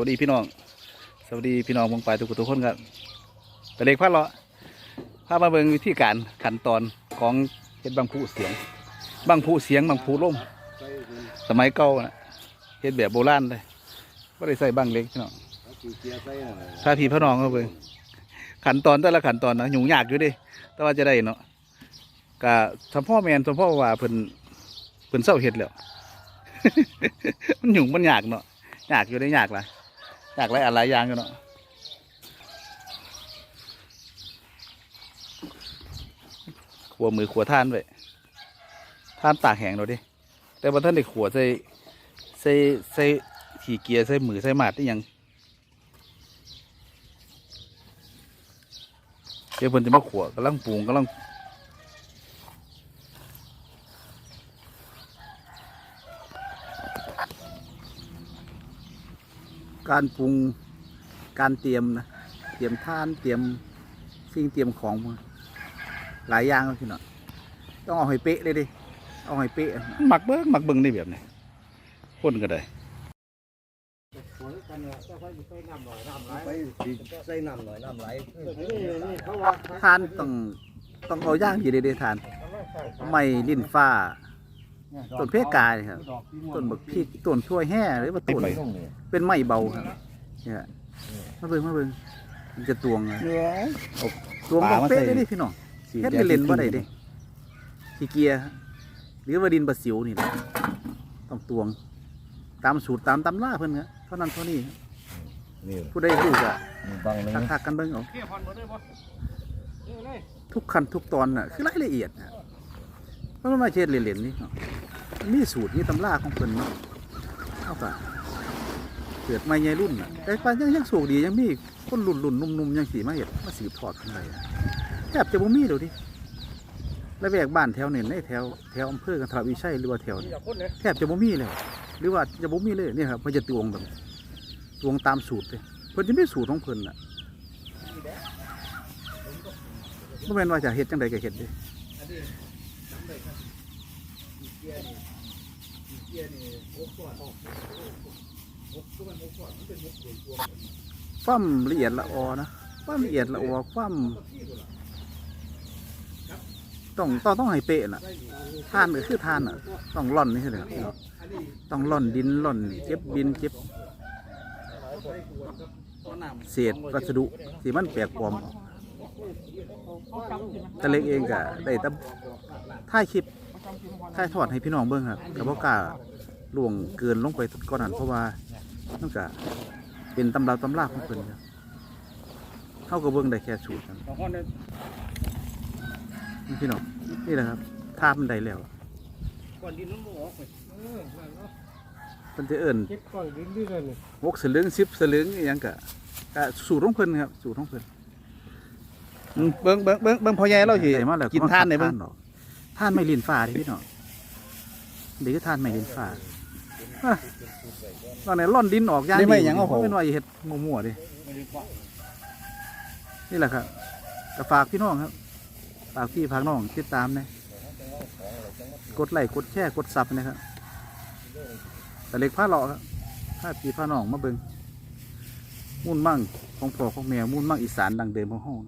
วัสดีพี่น้อง สวัสดีพี่น้องวงไปทุกทุกคนครับแต่เล็กพัดเลาะพามาเบิ่งวิธีการขั้นตอนของเฮ็ดบางผู้เสียง บางผู้เสียงบางผู้ล่มสมัยเก่านะเฮ็ดแบบโบราณเลยไม่ได้ใส่บางเล็กพี่น้องพาพี่พี่น้องเขาเบิ่งขั้นตอนแต่ละขั้นตอนนะยุ่งยากอยู่ดิแต่ว่าจะได้เนาะกะสมพ่อแมนสมพ่อว่าเพิ่นเพิ่นเศร้าเฮ็ดแล้ว มันหยุ่งมันยากเนาะยากอยู่ได้ยากล่ะ อยากหลายอะไรอย่างอยู่เนาะขัวมือขัวท่านไว้ท่านตากแห้งเราดิ แต่ว่าท่านได้ขัวใส่ใส่ใส่ขี่เกียร์ใส่มือใส่หมาดได้ยังเดี๋ยวเพิ่นจะมาขัวกำลังปรุงกำลัง การปรุงการเตรียมนะเตรียมท่านเตรียมสิ่งเตรียมของมาหลายอย่างเลยพี่น้องต้องเอาให้เป๊ะเลยดิเอาให้เป๊ะหมักเบิ้งหมักเบิ้งได้แบบนี้คนก็ได้ไปสิใส่น้ำหน่อยน้ำไหลทานต้องต้องเอาย่างอยู่ดีๆทานไม่ลิ้นฟ้า ต้นเพกายครับต้นบักพริกต้นช่วยแห่หรือว่าต้นเป็นไม้เบาครับเนี่ยมาเบิ่งมาเบิ่งมันจะตวงอะตวงต้องเป๊ะเลยดิพี่น้องเฮ็ดให้เล่นบ่ได้เด้ขี้เกียจหรือว่าดินประสิวนี่แหละต้องตวง ตามสูตรตามตำราเพิ่นครับเท่านั้นเท่านี้ครับนี่ผู้ใดรู้ก็บางนึงทักๆกันเบิ่งเอาทุกขั้นทุกตอนน่ะคือรายละเอียดนะมันไม่ใช่เล่นๆนี่เนาะมัน มีสูตรมีตำราของเพิ่นเนาะเอาก็เกิดมาใหญ่รุ่นน่ะแต่ว่ายังยังโชคดียังมีคนรุ่นรุ่นๆนุ่มๆยังสีมาเฮ็ดมาสืบทอดกันไปแทบจะบ่มีเลยดิแล้วแวกบ้านแถวนี่ในแถวแถวอำเภอกันทรวิชัยหรือว่าแถวนี้แทบจะบ่มีเลยหรือว่าจะบ่มีเลยเนี่ยครับเพิ่นจะตวงแบบตวงตามสูตรเลยเพิ่นจะมีสูตรของเพิ่นน่ะบ่แม่นว่าจะเฮ็ดจังใดก็เฮ็ดเด้ ความละเอียดละออนะความละเอียดละออความต้องต้องต้องให้เป๊ะน่ะทานก็คือทานน่ะ ต้องร่อนนี่ใช่ไหมครับต้องร่อนดินร่อนเก็บดินเก็บเศษวัสดุที่มันแปลกปลอมออก ตะเล็กเองก็ได้แต่ถ่ายคลิป ถ่ายทอดให้พี่น้องเบิ่งครับแต่บ่กล้าล่วงเกินลงไปก่อนนั้นเพราะว่ามันก็เป็นตำราตำราของเพิ่นครับเท่ากับเบิ่งได้แค่สูตรครับนี่พี่น้องนี่แหละครับท่ามันได้แล้วก่อนดินมันบ่ออกไปมันจะเอิ่นเก็บก่อนดินด้วยกันนี่หกสลึงสิบสลึงอหยังกะกะสูตรของเพิ่นครับสูตรของเพิ่นอืมเบิ้งเบิ้งเบิ้งเบิ้งพอใหญ่เราสิได้มาแล้วกินทานได้เบิ้งดอก ทานไม่ลินฟ้าดิพี่น้องเดี๋ยวก็ทานไม่ลินฟ้าอะตอนนี้ร่อนดินออกย่างนี่ไม่หยังเอาเขาเขาเป็นว่าอย่าเฮ็ดมั่วๆดินี่แหละครับก็ฝากพี่น้องครับฝากพี่ฝากน้องติดตามนะกดไลค์กดแชร์กดซับนะครับแต่เล็กผ้าเลาะครับผ้าพี่ผ้าน้องมาเบิ่งมุ่นมั่งของพ่อของแม่มุ่นมั่งอีสานดังเดิมของห้อง